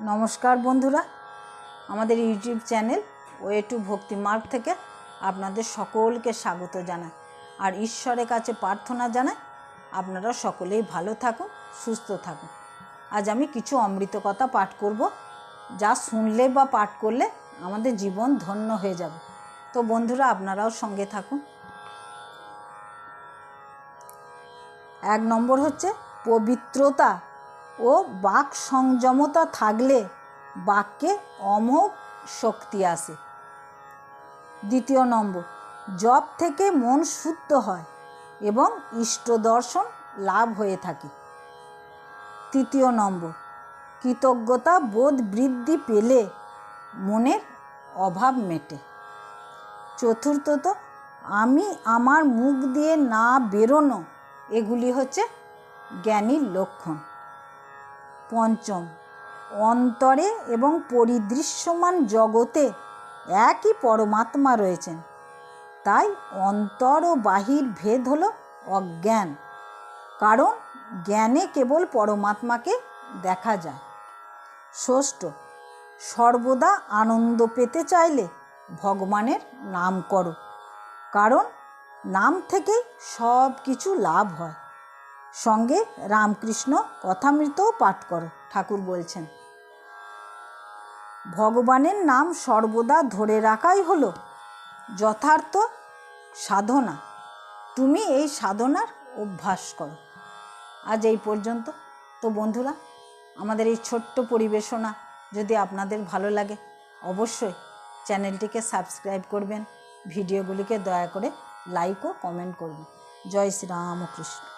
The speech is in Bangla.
নমস্কার বন্ধুরা, আমাদের ইউটিউব চ্যানেল ওয়ে টু ভক্তি মার্গ থেকে আপনাদের সকলকে স্বাগত জানাই। আর ঈশ্বরের কাছে প্রার্থনা জানাই, আপনারা সকলেই ভালো থাকুন, সুস্থ থাকুন। আজ আমি কিছু অমৃত কথা পাঠ করব, যা শুনলে বা পাঠ করলে আমাদের জীবন ধন্য হয়ে যাবে। তো বন্ধুরা, আপনারাও সঙ্গে থাকুন। এক নম্বর হচ্ছে পবিত্রতা। ও বাক সংযমতা থাকলে বাক্যে অমোঘ শক্তি আসে। দ্বিতীয় নম্বর, জপ থেকে মন শুদ্ধ হয় এবং ইষ্ট দর্শন লাভ হয়ে থাকে। তৃতীয় নম্বর, কৃতজ্ঞতা বোধ বৃদ্ধি পেলে মনের অভাব মেটে। চতুর্থত, আমি আমার মুখ দিয়ে না বেরোনো, এগুলি হচ্ছে জ্ঞানীর লক্ষণ। পঞ্চম। অন্তরে এবং পরিদৃশ্যমান জগতে একই পরমাত্মা রয়েছেন। তাই অন্তর ও বাহির ভেদ হলো অজ্ঞান। কারণ জ্ঞানে কেবল পরমাত্মাকে দেখা যায়। ষষ্ঠ, সর্বদা আনন্দ পেতে চাইলে ভগবানের নাম করো। কারণ নাম থেকেই সব কিছু লাভ হয়। সঙ্গে রামকৃষ্ণ কথামৃতও পাঠ করো, ঠাকুর বলছেন। ভগবানের নাম সর্বদা ধরে রাখাই হলো যথার্থ সাধনা। তুমি এই সাধনার অভ্যাস করো। আজ এই পর্যন্ত। তো বন্ধুরা, আমাদের এই ছোট্ট পরিবেশনা যদি আপনাদের ভালো লাগে, অবশ্যই চ্যানেলটিকে সাবস্ক্রাইব করবেন, ভিডিওগুলিকে দয়া করে লাইক ও কমেন্ট করবেন। জয় শ্রীরামকৃষ্ণ